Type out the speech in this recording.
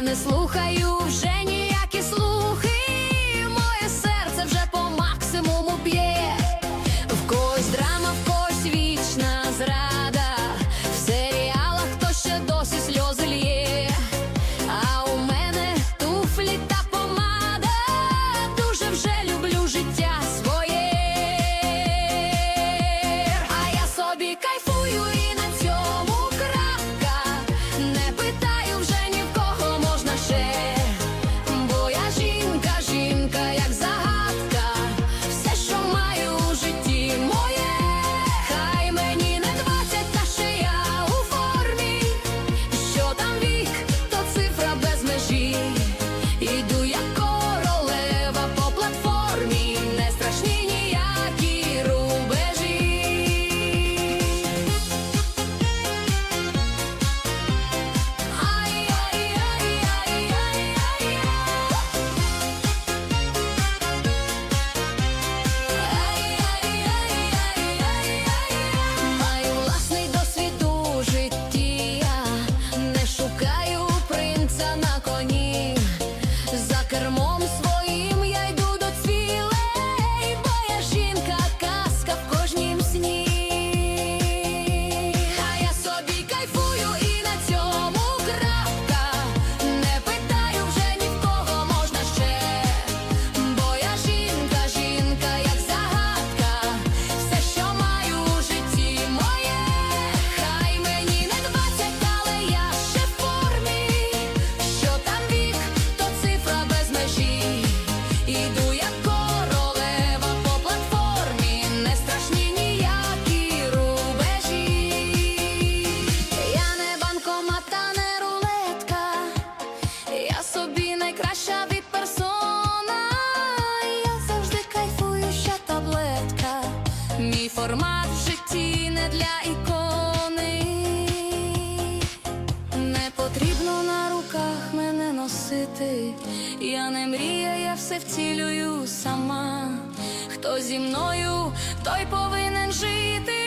не слухаю. кермом своїм. формат в житті не для ікони, не потрібно на руках мене носити. Я не мрія, я все втілюю сама. Хто зі мною, той повинен жити.